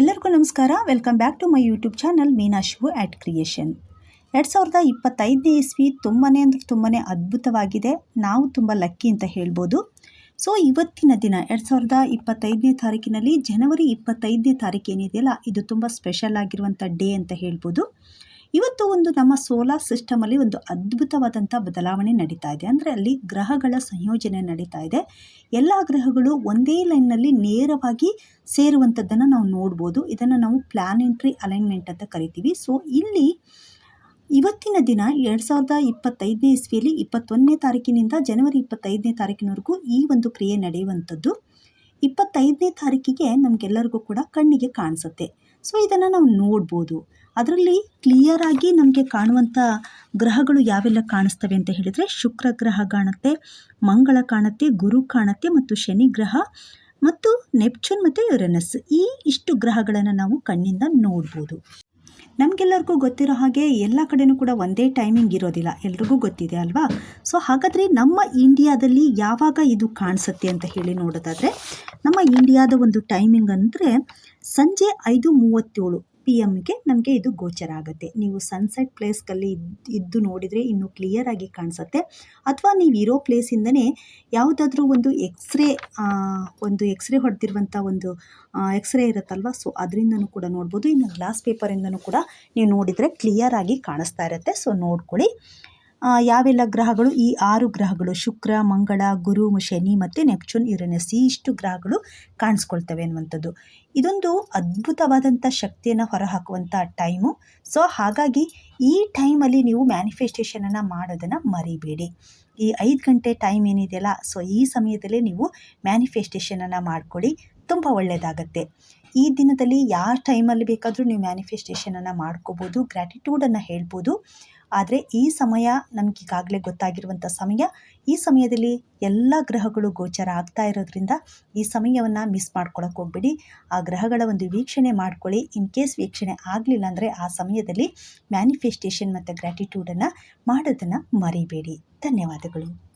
ಎಲ್ಲರಿಗೂ ನಮಸ್ಕಾರ. Welcome back to my YouTube channel Meena Shivu at creation ಎರಡು ಸಾವಿರದ ಇಪ್ಪತ್ತೈದನೇ ಇಸ್ವಿ ತುಂಬನೇ ಅಂದರೆ ತುಂಬಾ ಅದ್ಭುತವಾಗಿದೆ. ನಾವು ತುಂಬ ಲಕ್ಕಿ ಅಂತ ಹೇಳ್ಬೋದು. ಸೊ ಇವತ್ತಿನ ದಿನ, ಎರಡು ಸಾವಿರದ ಇಪ್ಪತ್ತೈದನೇ ತಾರೀಕಿನಲ್ಲಿ, ಜನವರಿ ಇಪ್ಪತ್ತೈದನೇ ತಾರೀಕು ಏನಿದೆಯಲ್ಲ, ಇದು ತುಂಬ ಸ್ಪೆಷಲ್ ಆಗಿರುವಂಥ ಡೇ ಅಂತ ಹೇಳ್ಬೋದು. ಇವತ್ತು ಒಂದು ನಮ್ಮ ಸೋಲಾರ್ ಸಿಸ್ಟಮಲ್ಲಿ ಒಂದು ಅದ್ಭುತವಾದಂಥ ಬದಲಾವಣೆ ನಡೀತಾ ಇದೆ. ಅಂದರೆ ಅಲ್ಲಿ ಗ್ರಹಗಳ ಸಂಯೋಜನೆ ನಡೀತಾ ಇದೆ. ಎಲ್ಲ ಗ್ರಹಗಳು ಒಂದೇ ಲೈನ್ನಲ್ಲಿ ನೇರವಾಗಿ ಸೇರುವಂಥದ್ದನ್ನು ನಾವು ನೋಡ್ಬೋದು. ಇದನ್ನು ನಾವು ಪ್ಲಾನೆಟ್ರಿ ಅಲೈನ್ಮೆಂಟ್ ಅಂತ ಕರಿತೀವಿ. ಸೊ ಇಲ್ಲಿ ಇವತ್ತಿನ ದಿನ ಎರಡು ಸಾವಿರದ ಇಪ್ಪತ್ತೈದನೇ ಇಸ್ವಿಯಲ್ಲಿ ಇಪ್ಪತ್ತೊಂದನೇ ತಾರೀಕಿನಿಂದ ಜನವರಿ ಇಪ್ಪತ್ತೈದನೇ ತಾರೀಕಿನವರೆಗೂ ಈ ಒಂದು ಕ್ರಿಯೆ ನಡೆಯುವಂಥದ್ದು. ಇಪ್ಪತ್ತೈದನೇ ತಾರೀಕಿಗೆ ನಮಗೆಲ್ಲರಿಗೂ ಕೂಡ ಕಣ್ಣಿಗೆ ಕಾಣಿಸುತ್ತೆ. ಸೊ ಇದನ್ನು ನಾವು ನೋಡ್ಬೋದು. ಅದರಲ್ಲಿ ಕ್ಲಿಯರ್ ಆಗಿ ನಮಗೆ ಕಾಣುವಂಥ ಗ್ರಹಗಳು ಯಾವೆಲ್ಲ ಕಾಣಿಸ್ತವೆ ಅಂತ ಹೇಳಿದರೆ, ಶುಕ್ರ ಗ್ರಹ ಕಾಣುತ್ತೆ, ಮಂಗಳ ಕಾಣುತ್ತೆ, ಗುರು ಕಾಣುತ್ತೆ ಮತ್ತು ಶನಿ ಗ್ರಹ ಮತ್ತು ನೆಪ್ಚೂನ್ ಮತ್ತು ಯುರೆನಸ್. ಈ ಇಷ್ಟು ಗ್ರಹಗಳನ್ನು ನಾವು ಕಣ್ಣಿಂದ ನೋಡ್ಬೋದು. ನಮಗೆಲ್ಲರಿಗೂ ಗೊತ್ತಿರೋ ಹಾಗೆ ಎಲ್ಲ ಕಡೆಯೂ ಕೂಡ ಒಂದೇ ಟೈಮಿಂಗ್ ಇರೋದಿಲ್ಲ. ಎಲ್ರಿಗೂ ಗೊತ್ತಿದೆ ಅಲ್ವಾ? ಸೊ ಹಾಗಾದರೆ ನಮ್ಮ ಇಂಡಿಯಾದಲ್ಲಿ ಯಾವಾಗ ಇದು ಕಾಣಿಸುತ್ತೆ ಅಂತ ಹೇಳಿ ನೋಡೋದಾದರೆ ನಮ್ಮ ಇಂಡಿಯಾದ ಒಂದು ಟೈಮಿಂಗ್ ಅಂದರೆ ಸಂಜೆ ಐದು ಮೂವತ್ತೇಳು ಪಿ ಎಮ್ಗೆ ನಮಗೆ ಇದು ಗೋಚರ ಆಗುತ್ತೆ. ನೀವು ಸನ್ಸೆಟ್ ಪ್ಲೇಸ್ಗಲ್ಲಿ ಇದ್ದು ನೋಡಿದರೆ ಇನ್ನೂ ಕ್ಲಿಯರಾಗಿ ಕಾಣಿಸುತ್ತೆ. ಅಥವಾ ನೀವು ಇರೋ ಪ್ಲೇಸಿಂದನೇ ಯಾವುದಾದ್ರೂ ಒಂದು ಎಕ್ಸ್ರೇ ಒಂದು ಎಕ್ಸ್ರೇ ಹೊಡೆದಿರುವಂಥ ಒಂದು ಎಕ್ಸ್ರೇ ಇರುತ್ತಲ್ವ? ಸೊ ಅದರಿಂದನೂ ಕೂಡ ನೋಡ್ಬೋದು. ಇನ್ನು ಗ್ಲಾಸ್ ಪೇಪರಿಂದನೂ ಕೂಡ ನೀವು ನೋಡಿದರೆ ಕ್ಲಿಯರಾಗಿ ಕಾಣಿಸ್ತಾ ಇರುತ್ತೆ. ಸೊ ನೋಡ್ಕೊಳ್ಳಿ. ಯಾವೆಲ್ಲ ಗ್ರಹಗಳು? ಈ ಆರು ಗ್ರಹಗಳು, ಶುಕ್ರ, ಮಂಗಳ, ಗುರು, ಶನಿ ಮತ್ತು ನೆಪ್ಚೂನ್ ಯುರೇನಸ್ ಈ ಇಷ್ಟು ಗ್ರಹಗಳು ಕಾಣಿಸ್ಕೊಳ್ತವೆ ಅನ್ನುವಂಥದ್ದು ಇದೊಂದು ಅದ್ಭುತವಾದಂಥ ಶಕ್ತಿಯನ್ನು ಹೊರಹಾಕುವಂಥ ಟೈಮು. ಸೊ, ಹಾಗಾಗಿ ಈ ಟೈಮಲ್ಲಿ ನೀವು ಮ್ಯಾನಿಫೆಸ್ಟೇಷನನ್ನು ಮಾಡೋದನ್ನು ಮರಿಬೇಡಿ. ಈ ಐದು ಗಂಟೆ ಟೈಮ್ ಏನಿದೆಯಲ್ಲ, ಸೊ ಈ ಸಮಯದಲ್ಲೇ ನೀವು ಮ್ಯಾನಿಫೆಸ್ಟೇಷನನ್ನು ಮಾಡ್ಕೊಳ್ಳಿ ತುಂಬ ಒಳ್ಳೆಯದಾಗತ್ತೆ ಈ ದಿನದಲ್ಲಿ ಯಾವ ಟೈಮಲ್ಲಿ ಬೇಕಾದರೂ ನೀವು ಮ್ಯಾನಿಫೆಸ್ಟೇಷನನ್ನು ಮಾಡ್ಕೋಬೋದು, ಗ್ರ್ಯಾಟಿಟ್ಯೂಡನ್ನು ಹೇಳ್ಬೋದು. ಆದರೆ ಈ ಸಮಯ ನಮಗೀಗಾಗಲೇ ಗೊತ್ತಾಗಿರುವಂಥ ಸಮಯ. ಈ ಸಮಯದಲ್ಲಿ ಎಲ್ಲ ಗ್ರಹಗಳು ಗೋಚರ ಆಗ್ತಾ ಇರೋದ್ರಿಂದ ಈ ಸಮಯವನ್ನು ಮಿಸ್ ಮಾಡ್ಕೊಳಕ್ಕೆ ಹೋಗ್ಬೇಡಿ. ಆ ಗ್ರಹಗಳ ಒಂದು ವೀಕ್ಷಣೆ ಮಾಡ್ಕೊಳ್ಳಿ. ಇನ್ ಕೇಸ್ ವೀಕ್ಷಣೆ ಆಗಲಿಲ್ಲ ಅಂದರೆ ಆ ಸಮಯದಲ್ಲಿ ಮ್ಯಾನಿಫೆಸ್ಟೇಷನ್ ಮತ್ತು ಗ್ರ್ಯಾಟಿಟ್ಯೂಡನ್ನು ಮಾಡೋದನ್ನು ಮರಿಬೇಡಿ. ಧನ್ಯವಾದಗಳು.